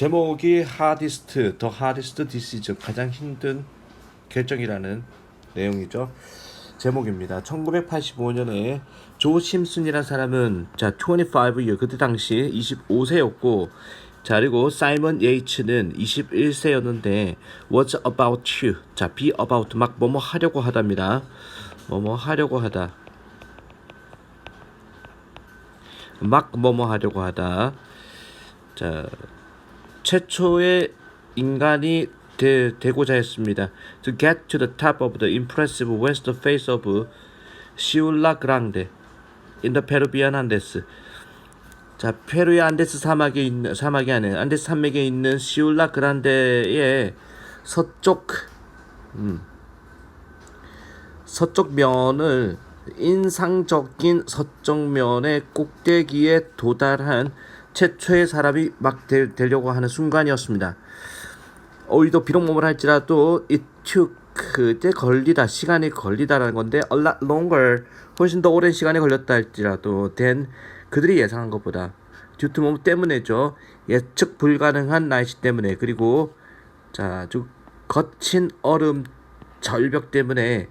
제목이 hardest, the hardest decision 가장 힘든 결정이라는 내용이죠. 제목입니다. 1985년에 조 심슨이라는 사람은 자 25year 그때 당시 25세였고 자 그리고 사이먼 예이츠는 21세였는데 What's about you? 자 be about 막 뭐뭐 하려고 하답니다. 뭐뭐 하려고 하다. 막 뭐뭐 하려고 하다. 자 최초의 인간이 되, 되고자 했습니다. To get to the top of the impressive west face of 시울라 그랑데 in the Peruvian Andes. 자, 페루의 안데스 사막에 있는 사막이 아니에요. 안데스 산맥에 있는 시울라 그란데의 서쪽 음, 서쪽 면을 인상적인 서쪽 면의 꼭대기에 도달한 최초의 사람이 막 되, 되려고 하는 순간이었습니다. 어이도 비록 몸을 할지라도 it took 그때 걸리다 시간이 걸리다라는 건데 a lot longer 훨씬 더 오랜 시간이 걸렸다 할지라도 than 그들이 예상한 것보다 due 몸 때문에죠 예측 불가능한 날씨 때문에 그리고 자 아주 거친 얼음 절벽 때문에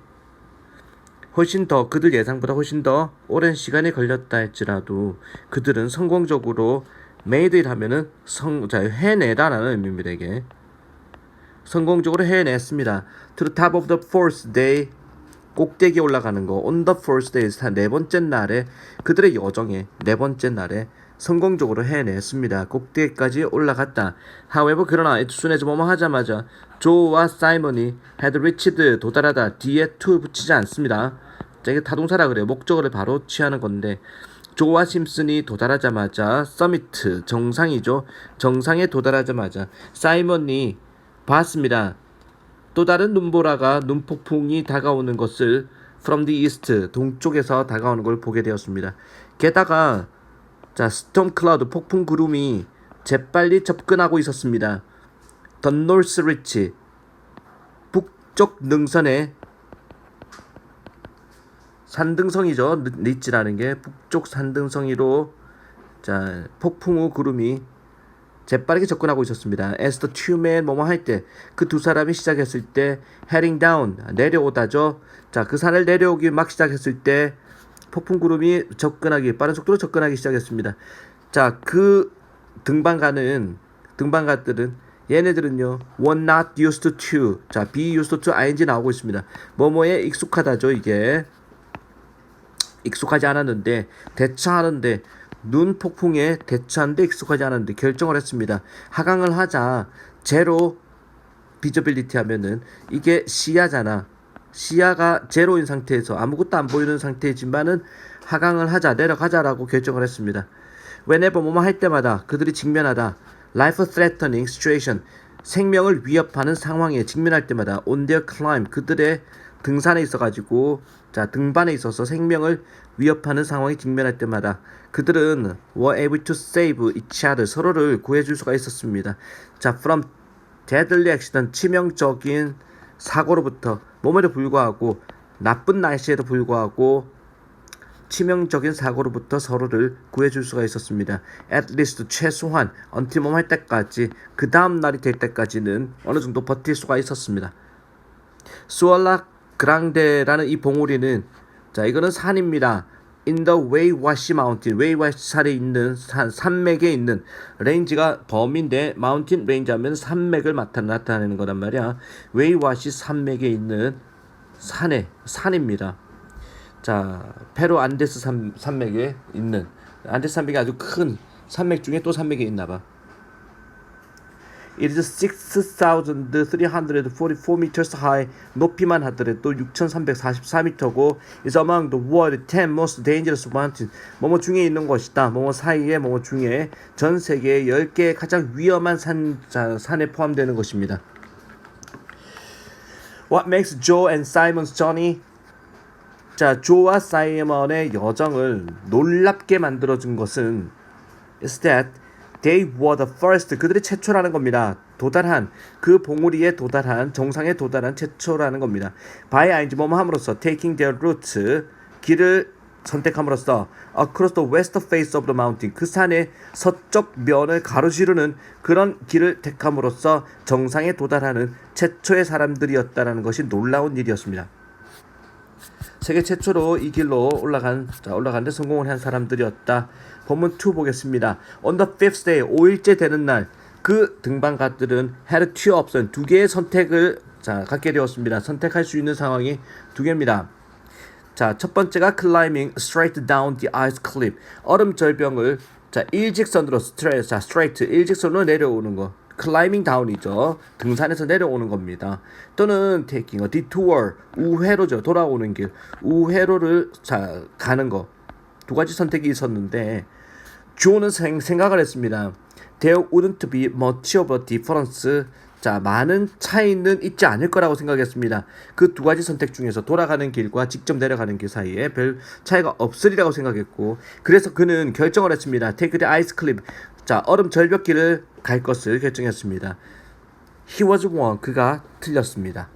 훨씬 더 그들 예상보다 훨씬 더 오랜 시간이 걸렸다 할지라도 그들은 성공적으로 it 하면은 성, 자, 해내다라는 의미입니다 이게 성공적으로 해냈습니다. To the top of the fourth day 꼭대기에 올라가는 거 on the first day 네 번째 날에 그들의 여정에 네 번째 날에 성공적으로 해냈습니다. 꼭대기까지 올라갔다. However 그러나 as 뭐뭐 하자마자 조와 사이먼이 had reached 도달하다 뒤에 to 붙이지 않습니다. 자, 이게 타동사라 그래요. 목적어를 바로 취하는 건데 조와 심슨이 도달하자마자 서미트 정상이죠. 정상에 도달하자마자 사이먼이 봤습니다. 또 다른 눈보라가 눈폭풍이 다가오는 것을 from the east 동쪽에서 다가오는 걸 보게 되었습니다. 게다가 자 스톰 클라우드 폭풍 구름이 재빨리 접근하고 있었습니다. Ridge 북쪽 능선에 산등성이죠. 리치라는 게 북쪽 산등성이로 자 폭풍 후 구름이 재빠르게 접근하고 있었습니다. Two men 뭐뭐 할 때 그 두 사람이 시작했을 때 heading down 내려오다죠. 자 그 산을 내려오기 막 시작했을 때 폭풍 구름이 접근하기 빠른 속도로 접근하기 시작했습니다. 자 그 등반가는 등반가들은 얘네들은요 one not used to 자 be used to ing 나오고 있습니다. 뭐뭐에 익숙하다죠 이게 익숙하지 않았는데 대처하는데 눈 폭풍에 대처하는데 익숙하지 않았는데 결정을 했습니다. 하강을 하자 제로 비저빌리티 하면은 이게 시야잖아. 시야가 제로인 상태에서 아무것도 안 보이는 상태지만은 하강을 하자 내려가자라고 결정을 했습니다. whenever 뭐뭐 할 때마다 그들이 직면하다 life threatening situation. 생명을 위협하는 상황에 직면할 때마다 on their climb. 그들의 등산에 있어 가지고 자 등반에 있어서 생명을 위협하는 상황에 직면할 때마다 그들은 were able to save each other. 서로를 구해줄 수가 있었습니다. 자 from deadly accident 치명적인 사고로부터 몸에도 불구하고 나쁜 날씨에도 불구하고 치명적인 사고로부터 서로를 구해줄 수가 있었습니다. At least 최소한 until 몸할 때까지 그 다음 날이 될 때까지는 어느 정도 버틸 수가 있었습니다. 수얼라 그랑데라는 이 봉우리는 자 이거는 산입니다. In the Waywash Mountain, Waywash 산에 있는 산, 산맥에 있는 레인지가 범인데 마운틴 레인지 하면 산맥을 나타, 나타내는 거란 말이야. Waywash 산맥에 있는 산에 산입니다. 자 페루 안데스 산, 산맥에 있는 안데스 산맥이 아주 큰 산맥 중에 또 산맥에 있나 봐. It is 6,344 meters high. 높이만 하더라도 6,344m고 is among the world 10 most dangerous mountains. 뭐뭐 중에 있는 것이다. 뭐뭐 사이에 뭐뭐 중에 전 세계 10개 가장 위험한 산 자, 산에 포함되는 것입니다. What makes Joe and Simon's journey 자, 조와 사이먼의 여정을 놀랍게 만들어준 것은 is that they were the first 그들이 최초라는 겁니다. 도달한 그 봉우리에 도달한 정상에 도달한 최초라는 겁니다. by ing 뭐뭐 함으로써 taking their route 길을 선택함으로써 across the west face of the mountain 그 산의 서쪽 면을 가로지르는 그런 길을 택함으로써 정상에 도달하는 최초의 사람들이었다라는 것이 놀라운 일이었습니다. 세계 최초로 이 길로 올라간 자, 올라가는데 성공을 한 사람들이었다. 본문 2 보겠습니다. On the fifth day, 5일째 되는 날, 그 등반가들은 had two option, 두 개의 선택을 자, 갖게 되었습니다. 선택할 수 있는 상황이 두 개입니다. 자, 첫 번째가 climbing straight down the ice cliff. 얼음 절벽을 자, 일직선으로 straight, 자, straight, 일직선으로 내려오는 거. Climbing down이죠. 등산에서 내려오는 겁니다. 또는 taking a detour, 우회로죠. 돌아오는 길. 우회로를 자, 가는 거. 두 가지 선택이 있었는데 조는 생, 생각을 했습니다. There wouldn't be much of a difference. 자, 많은 차이는 있지 않을 거라고 생각했습니다. 그 두 가지 선택 중에서 돌아가는 길과 직접 내려가는 길 사이에 별 차이가 없으리라고 생각했고, 그래서 그는 결정을 했습니다. Take the ice cliff. 자, 얼음 절벽길을 갈 것을 결정했습니다. He was wrong. 그가 틀렸습니다.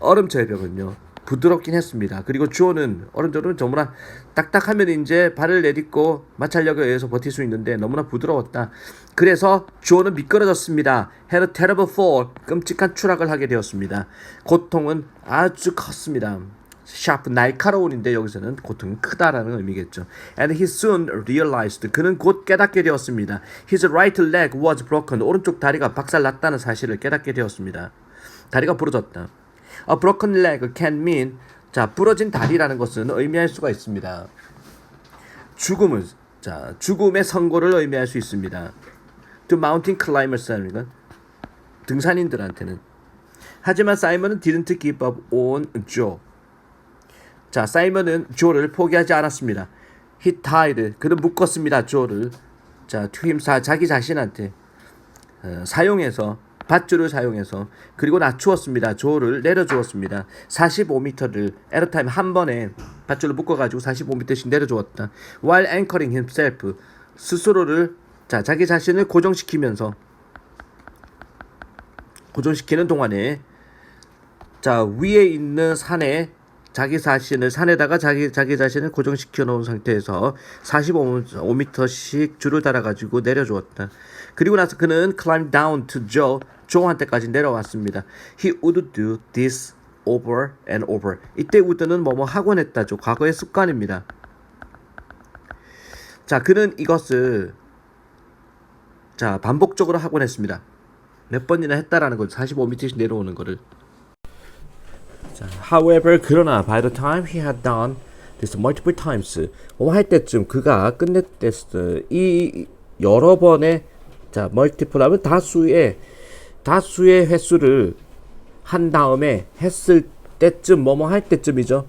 얼음 절벽은요. 부드럽긴 했습니다. 그리고 주어는 얼음 절벽은 너무나 딱딱하면 이제 발을 내딛고 마찰력에 의해서 버틸 수 있는데 너무나 부드러웠다. 그래서 주어는 미끄러졌습니다. Had a terrible fall. 끔찍한 추락을 하게 되었습니다. 고통은 아주 컸습니다. Sharp 날카로운인데 여기서는 고통이 크다라는 의미겠죠. And he soon realized 그는 곧 깨닫게 되었습니다. His right leg was broken. 오른쪽 다리가 박살났다는 사실을 깨닫게 되었습니다. 다리가 부러졌다. A broken leg can mean 자 부러진 다리라는 것은 의미할 수가 있습니다. 죽음을 자 죽음의 선고를 의미할 수 있습니다. To mountain climbers입니다. 등산인들한테는 하지만 사이먼은 didn't give up on Joe. 자, 사이먼은 조를 포기하지 않았습니다. He tied. 그는 묶었습니다. 조를. 자, to him 사, 자기 자신한테 어, 사용해서 밧줄을 사용해서 그리고 낮추었습니다. 조를 내려주었습니다. 45m를 at a time 한 번에 밧줄을 묶어가지고 45m씩 내려주었다. While anchoring himself 스스로를 자 자기 자신을 고정시키면서 고정시키는 동안에 자 위에 있는 산에 자기 자신을 산에다가 자기 자기 자신을 고정시켜 놓은 상태에서 45m씩 줄을 달아 가지고 내려주었다. 그리고 나서 그는 climb down to Joe 조한테까지 내려왔습니다. He would do this over and over. 이때 would는 뭐뭐 하곤 했다죠. 과거의 습관입니다. 자, 그는 이것을 자 반복적으로 하곤 했습니다. 몇 번이나 했다라는 거죠. 45m씩 내려오는 거를. 자, however, 그러나 by the time he had done this multiple times, 뭐 할 때쯤 그가 끝냈댔어. 이 여러 번의 자 multiple 하면 다수의 다수의 횟수를 한 다음에 했을 때쯤 뭐뭐 할 때쯤이죠.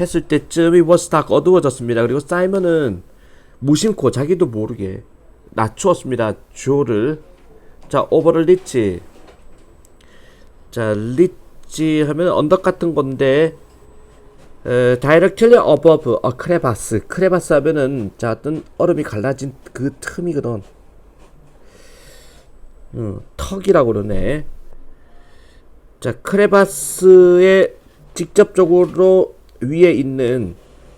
했을 때쯤 이 was dark 어두워졌습니다. 그리고 사이먼은 무심코 자기도 모르게 낮추었습니다. 조를 자 오버를 리치 자 리치 하면 언덕 같은 건데 에, directly above 크레바스. 하면은 자 어떤 얼음이 갈라진 그 틈이거든. 음, 턱이라고 그러네. 자 크레바스의 직접적으로 위에 있는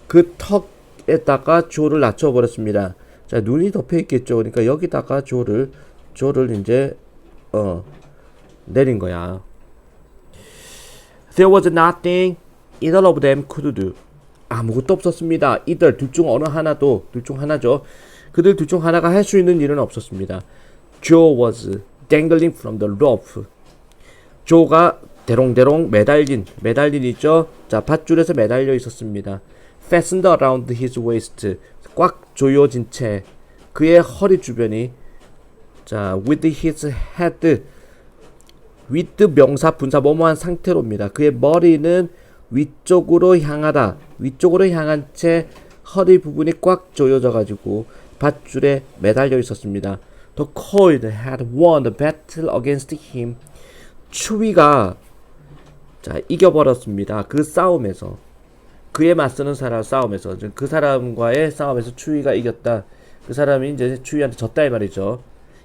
그 턱에다가 조를 낮춰 버렸습니다. 자 눈이 덮여 있겠죠. 그러니까 여기다가 조를 조를 이제 어 내린 거야 There was nothing either of them could do. 아무것도 없었습니다. either 둘중 어느 하나도 둘 중 하나죠. 그들 둘 중 하나가 할 수 있는 일은 없었습니다. Joe was dangling from the rope. 조가 대롱대롱 매달린 매달린 있죠. 자 밧줄에서 매달려 있었습니다. Fastened around his waist. 꽉 조여진 채 그의 허리 주변이 자 with his head with 명사 분사 뭐뭐한 상태로입니다. 그의 머리는 위쪽으로 향하다. 위쪽으로 향한 채 허리 부분이 꽉 조여져 가지고 밧줄에 매달려 있었습니다. The cold had won the battle against him. 추위가 자 이겨버렸습니다. 그 싸움에서 그에 맞서는 사람 싸움에서 그 사람과의 싸움에서 추위가 이겼다. 그 사람이 이제 추위한테 졌다 이 말이죠.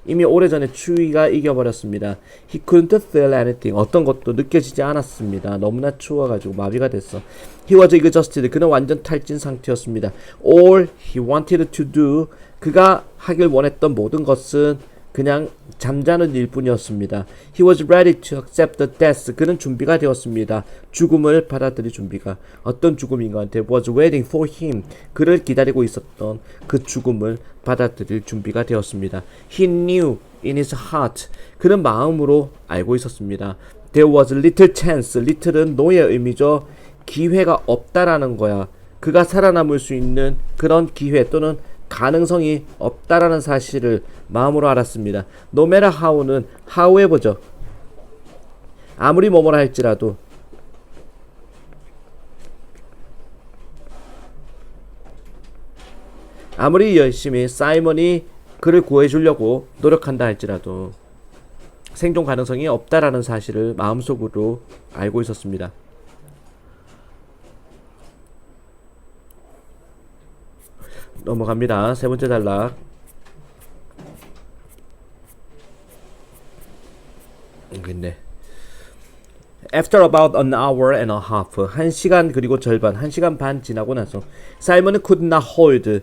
이미 오래전에 추위가 이겨버렸습니다. He couldn't feel anything. 어떤 것도 느껴지지 않았습니다. 너무나 추워가지고 마비가 됐어. He was exhausted. 그는 완전 탈진 상태였습니다. All he wanted to do. 그가 하길 원했던 모든 것은 그냥 잠자는 일뿐이었습니다. He was ready to accept the death. 그는 준비가 되었습니다. 죽음을 받아들일 준비가. 어떤 죽음인가? There was waiting for him. 그를 기다리고 있었던 그 죽음을 받아들일 준비가 되었습니다. He knew in his heart. 그는 마음으로 알고 있었습니다. There was little chance. little은 노의 의미죠. 기회가 없다라는 거야. 그가 살아남을 수 있는 그런 기회 또는 가능성이 없다라는 사실을 마음으로 알았습니다. No matter how는 however죠. 아무리 뭐뭐라 할지라도 아무리 열심히 사이먼이 그를 구해주려고 노력한다 할지라도 생존 가능성이 없다라는 사실을 마음속으로 알고 있었습니다. 넘어갑니다. 세 번째 단락. 여기 있네. After about an hour and a half, 한 시간 그리고 절반, 한 시간 반 지나고 나서 사이먼은 could not hold,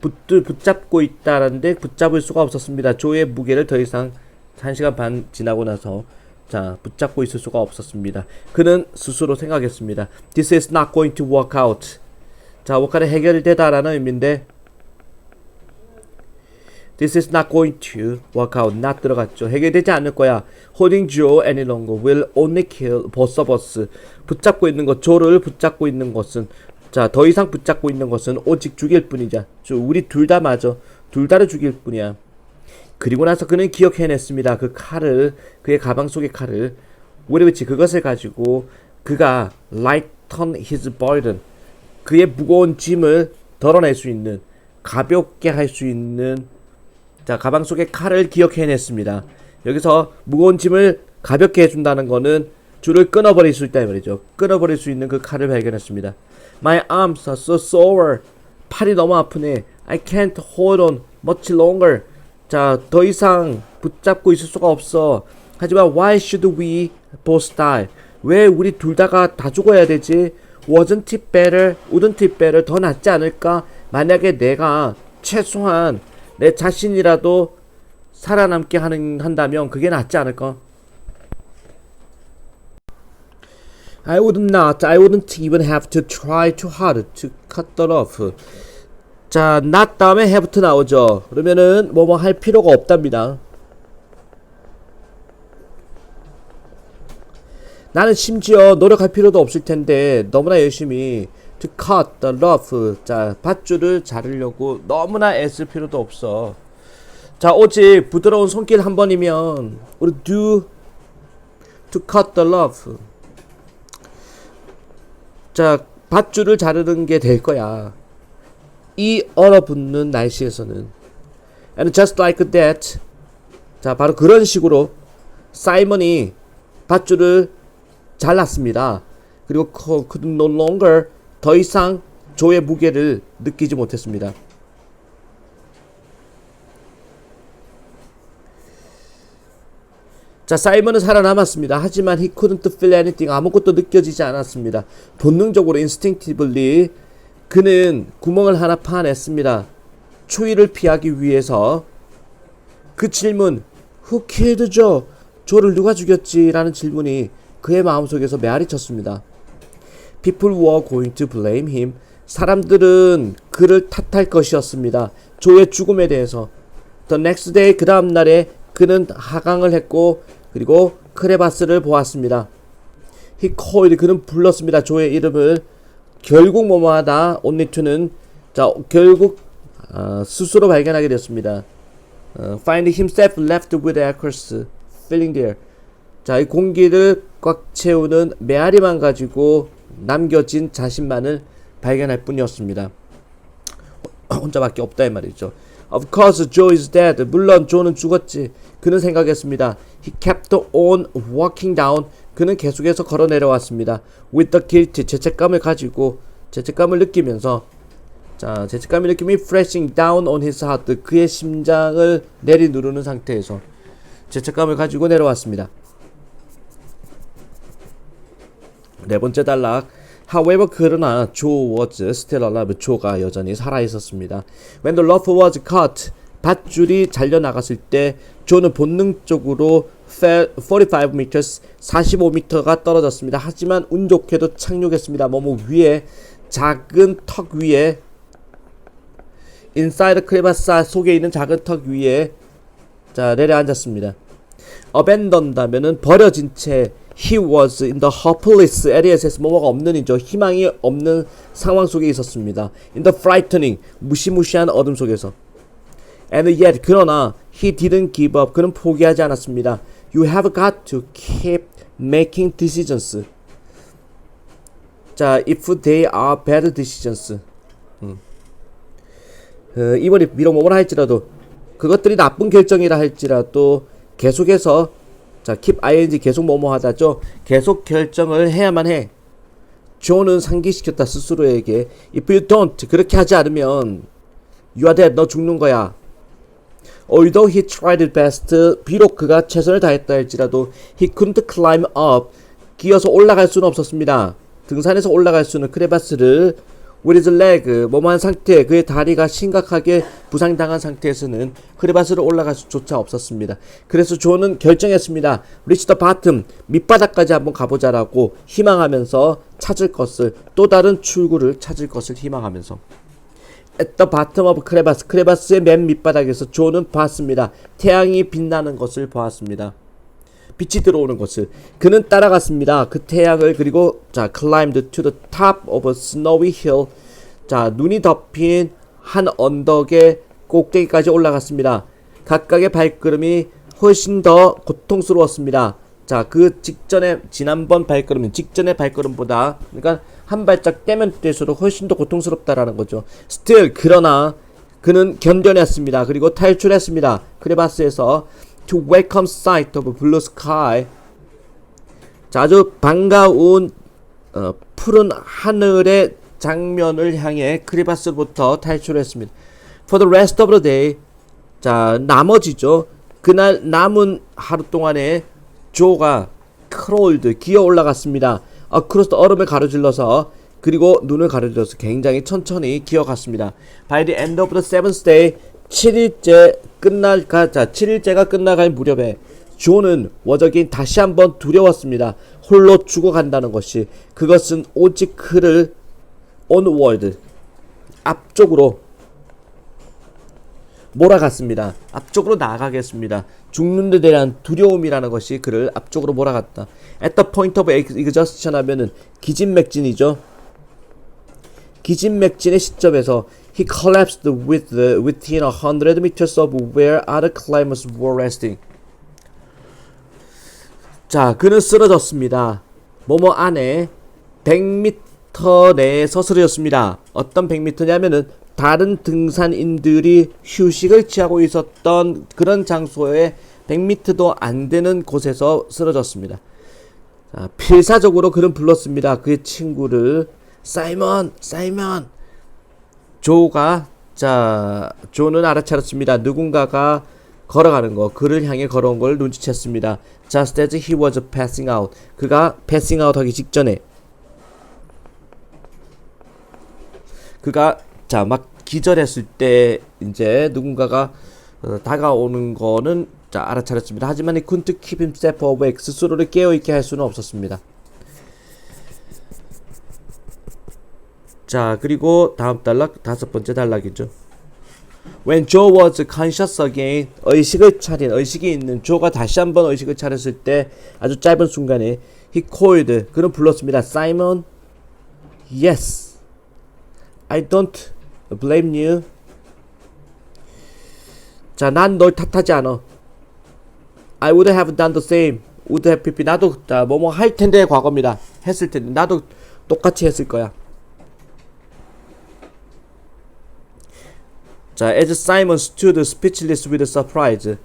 붙, 붙잡고 있다는데 붙잡을 수가 없었습니다. 조의 무게를 더 이상 한 시간 반 지나고 나서 자 붙잡고 있을 수가 없었습니다. 그는 스스로 생각했습니다. This is not going to work out. 자, 워카는 해결되다라는 의미인데 This is not going to work out. not 들어갔죠. 해결되지 않을 거야. Holding Joe any longer will only kill of us. 붙잡고 있는 것, 조를 붙잡고 있는 것은 자, 더 이상 붙잡고 있는 것은 오직 죽일 뿐이자. 저 우리 둘 다 맞아. 둘 다를 죽일 뿐이야. 그리고 나서 그는 기억해냈습니다. 그 칼을 그의 가방 속의 칼을 우리위치 그것을 가지고 그가 lighten his burden 그의 무거운 짐을 덜어낼 수 있는 가볍게 할 수 있는 자 가방 속의 칼을 기억해냈습니다. 여기서 무거운 짐을 가볍게 해준다는 거는 줄을 끊어버릴 수 있다 이 말이죠. 끊어버릴 수 있는 그 칼을 발견했습니다. My arms are so sore. 팔이 너무 아프네. I can't hold on much longer. 자, 더 이상 붙잡고 있을 수가 없어. 하지만 why should we both die? 왜 우리 둘 다가 다 죽어야 되지? Wasn't it better? Wouldn't it better? 더 낫지 않을까? 만약에 내가 최소한 내 자신이라도 살아남게 하는 한다면 그게 낫지 않을까? I would not. I wouldn't even have to try too hard to cut that off. 자, not 다음에 have to 나오죠. 그러면은 뭐뭐 할 필요가 없답니다. 나는 심지어 노력할 필요도 없을 텐데 너무나 열심히 to cut the rough 자 밧줄을 자르려고 너무나 애쓸 필요도 없어. 자 오직 부드러운 손길 한 번이면 우리 do to cut the rough 자 밧줄을 자르는 게 될 거야. 이 얼어붙는 날씨에서는 and just like that 자 바로 그런 식으로 사이먼이 밧줄을 잘랐습니다. 그리고 could no longer 더 이상 조의 무게를 느끼지 못했습니다. 자, 사이먼은 살아남았습니다. 하지만 he couldn't feel anything. 아무것도 느껴지지 않았습니다. 본능적으로 instinctively 그는 구멍을 하나 파냈습니다. 추위를 피하기 위해서 그 질문 Who killed Joe? 조를 누가 죽였지? 라는 질문이 그의 마음속에서 메아리 쳤습니다. People were going to blame him. 사람들은 그를 탓할 것이었습니다. 조의 죽음에 대해서. The next day 그 다음 날에 그는 하강을 했고 그리고 크레바스를 보았습니다. He called 그는 불렀습니다. 조의 이름을 결국 뭐뭐하다 only to는 자 결국 어, 스스로 발견하게 되었습니다. 어, find himself left with echoes filling there. 자, 이 공기를 꽉 채우는 메아리만 가지고 남겨진 자신만을 발견할 뿐이었습니다. 혼자밖에 없다 이 말이죠. Of course, Joe is dead. 물론 조는 죽었지. 그는 생각했습니다. He kept on walking down. 그는 계속해서 걸어 내려왔습니다. With the guilt, 죄책감을 가지고 죄책감을 느끼면서 자, 죄책감의 느낌이 flashing down on his heart. 그의 심장을 내리 누르는 상태에서 죄책감을 가지고 내려왔습니다. 네 번째 단락. However, 그러나 Joe was still alive. 조가 여전히 살아 있었습니다. When the rope was cut, 밧줄이 잘려 나갔을 때 조는 본능적으로 fell 45 meters, 45m가 떨어졌습니다. 하지만 운 좋게도 착륙했습니다. 뭐뭐 위에 작은 턱 위에 인사이드 크레바사 속에 있는 작은 턱 위에 자 내려앉았습니다. abandoned하면은 버려진 채 he was in the hopeless areas 뭐뭐가 없는 이죠 희망이 없는 상황 속에 있었습니다. in the frightening 무시무시한 어둠 속에서 and yet 그러나 he didn't give up 그는 포기하지 않았습니다. you have got to keep making decisions. 자 if they are bad decisions. 음. 어, 이번에 비록 뭐뭐라 할지라도 그것들이 나쁜 결정이라 할지라도 계속해서 자 keep ing 계속 뭐뭐 하다죠. 계속 결정을 해야만 해. 존은 상기시켰다 스스로에게. If you don't 그렇게 하지 않으면 you are dead 너 죽는 거야. Although he tried his best 비록 그가 최선을 다했다 할지라도 he couldn't climb up 기어서 올라갈 수는 없었습니다. 등산에서 올라갈 수는 크레바스를 with his leg 뭐뭐한 상태 그의 다리가 심각하게 부상당한 상태에서는 크레바스를 올라갈 수조차 없었습니다. 그래서 존은 결정했습니다. 리치 더 바텀 밑바닥까지 한번 가보자라고 희망하면서 찾을 것을 또 다른 출구를 찾을 것을 희망하면서 at the bottom of 크레바스 크레바스의 맨 밑바닥에서 존은 봤습니다. 태양이 빛나는 것을 보았습니다. 빛이 들어오는 것을 그는 따라갔습니다. 그 태양을 그리고 자 climbed to the top of a snowy hill 자 눈이 덮인 한 언덕의 꼭대기까지 올라갔습니다. 각각의 발걸음이 훨씬 더 고통스러웠습니다. 자, 그 직전에 지난번 발걸음, 직전의 발걸음보다 그러니까 한 발짝 떼면 뗄수록 훨씬 더 고통스럽다라는 거죠. Still 그러나 그는 견뎌냈습니다. 그리고 탈출했습니다. 크레바스에서 to welcome sight of blue sky. 자, 아주 반가운 어, 푸른 하늘의 장면을 향해 크레바스로부터 탈출했습니다. For the rest of the day. 자, 나머지죠. 그날 남은 하루 동안에 조가 크롤드 기어 올라갔습니다. 어크로스 얼음을 가로질러서 그리고 눈을 가로질러서 굉장히 천천히 기어갔습니다. By the end of the seventh day 7일째 끝날 가자 7일째가 끝나갈 무렵에 조는 워적인 다시 한번 두려웠습니다. 홀로 죽어간다는 것이 그것은 오직 그를 onward 앞쪽으로 몰아갔습니다. 앞쪽으로 나아가겠습니다. 죽는 데 대한 두려움이라는 것이 그를 앞쪽으로 몰아갔다. At the point of exhaustion 하면은 기진맥진이죠. 기진맥진의 시점에서 he collapsed with the, within a hundred meters of where other climbers were resting. 자, 그는 쓰러졌습니다. 뭐뭐 안에 100m 내에서 쓰러졌습니다. 어떤 100m냐면은 다른 등산인들이 휴식을 취하고 있었던 그런 장소에 100m도 안 되는 곳에서 쓰러졌습니다. 자, 필사적으로 그는 불렀습니다. 그의 친구를 사이먼, 사이먼. 조가 자, 조는 알아차렸습니다. 누군가가 걸어가는 거, 그를 향해 걸어온 걸 눈치챘습니다. Just as he was passing out. 그가 passing out 하기 직전에 그가 자, 막 기절했을 때 이제 누군가가 어, 다가오는 거는 자, 알아차렸습니다. 하지만 이 couldn't keep himself awake. 스스로를 깨어있게 할 수는 없었습니다. 자, 그리고 다음 단락 다섯 번째 단락이죠. When Joe was conscious again, 의식을 차린 의식이 있는 조가 다시 한번 의식을 차렸을 때 아주 짧은 순간에 he called 그는 불렀습니다. Simon, yes, I don't blame you. 자, 난 널 탓하지 않아. I would have done the same. would have been 나도 자, 뭐뭐 할 텐데 과거입니다. 했을 텐데 나도 똑같이 했을 거야. 자, as Simon stood speechless with surprise.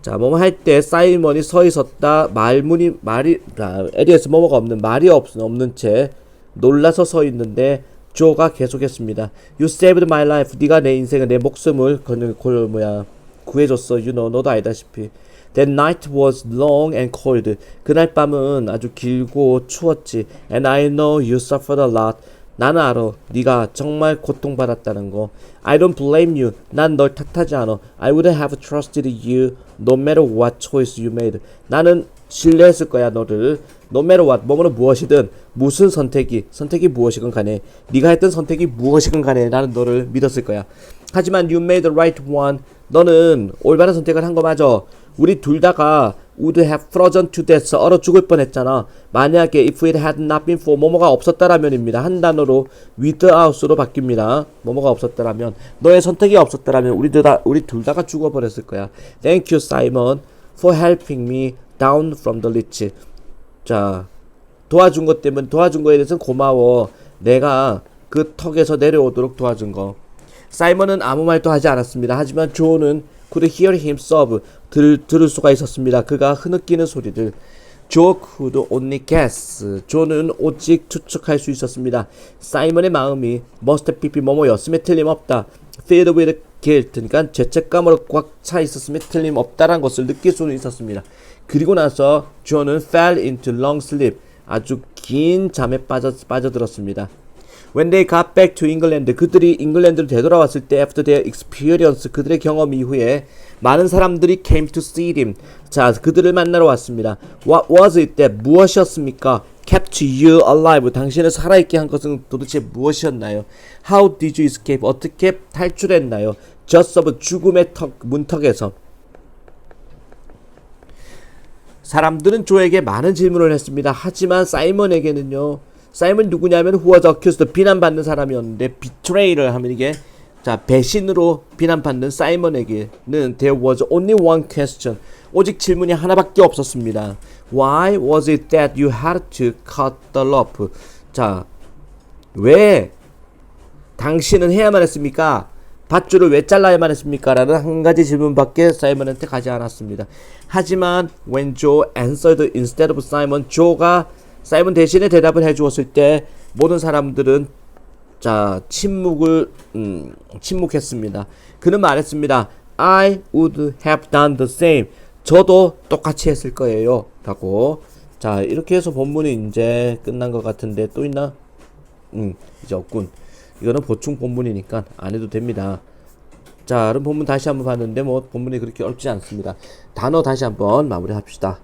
자, 뭐뭐 할 때 사이먼이 서 있었다. 말문이 말이 자, 에리에스 뭐뭐가 없는 말이 없, 없는 채 놀라서 서 있는데 조가 계속했습니다. You saved my life. 네가 내 인생을 내 목숨을 거는 골 뭐야 구해줬어. You know 너도 알다시피. That night was long and cold. 그날 밤은 아주 길고 추웠지. And I know you suffered a lot. 나는 알아. 네가 정말 고통받았다는 거. I don't blame you. 난 널 탓하지 않아. I would have trusted you no matter what choice you made. 나는 신뢰했을 거야 너를. No matter what 뭐뭐는 무엇이든 무슨 선택이 선택이 무엇이건 간에 네가 했던 선택이 무엇이건 간에 나는 너를 믿었을 거야. 하지만 you made the right one. 너는 올바른 선택을 한 거 맞아. 우리 둘 다가 would have frozen to death 얼어 죽을 뻔했잖아. 만약에 if it had not been for 뭐뭐가 없었다라면입니다. 한 단어로 without으로 바뀝니다. 뭐뭐가 없었다라면 너의 선택이 없었다라면 우리 둘 다 우리 둘 다가 죽어버렸을 거야. Thank you Simon for helping me down from the lich. 자 도와준 것 때문에 도와준 거에 대해서는 고마워. 내가 그 턱에서 내려오도록 도와준 거. 사이먼은 아무 말도 하지 않았습니다. 하지만 조는 could hear him sob 들, 들을 수가 있었습니다. 그가 흐느끼는 소리를 조 could only guess 조는 오직 추측할 수 있었습니다. 사이먼의 마음이 must be 뭐뭐였음에 틀림없다. filled with guilt 그러니까 죄책감으로 꽉 차 있었음에 틀림없다라는 것을 느낄 수는 있었습니다. 그리고 나서 조는 fell into long sleep 아주 긴 잠에 빠져 빠져들었습니다. When they got back to England, 그들이 잉글랜드로 되돌아왔을 때 after their experience, 그들의 경험 이후에 많은 사람들이 came to see him. 자, 그들을 만나러 왔습니다. What was it that 무엇이었습니까? kept you alive. 당신을 살아있게 한 것은 도대체 무엇이었나요? How did you escape? 어떻게 탈출했나요? Just of 죽음의 턱, 문턱에서. 사람들은 조에게 많은 질문을 했습니다. 하지만 사이먼에게는요. 사이먼 누구냐면 who was accused 비난받는 사람이었는데 betray를 하면 이게 자 배신으로 비난받는 사이먼에게는 there was only one question 오직 질문이 하나밖에 없었습니다. Why was it that you had to cut the rope? 자 왜 당신은 해야만 했습니까? 밧줄을 왜 잘라야만 했습니까? 라는 한 가지 질문밖에 사이먼한테 가지 않았습니다. 하지만 when Joe answered instead of Simon, 조가 사이먼 대신에 대답을 해주었을 때 모든 사람들은 자 침묵을 음, 침묵했습니다. 그는 말했습니다. I would have done the same. 저도 똑같이 했을 거예요. 라고 자 이렇게 해서 본문이 이제 끝난 것 같은데 또 있나? 음 이제 없군. 이거는 보충 본문이니까 안 해도 됩니다. 자, 그럼 본문 다시 한번 봤는데 뭐 본문이 그렇게 어렵지 않습니다. 단어 다시 한번 마무리합시다.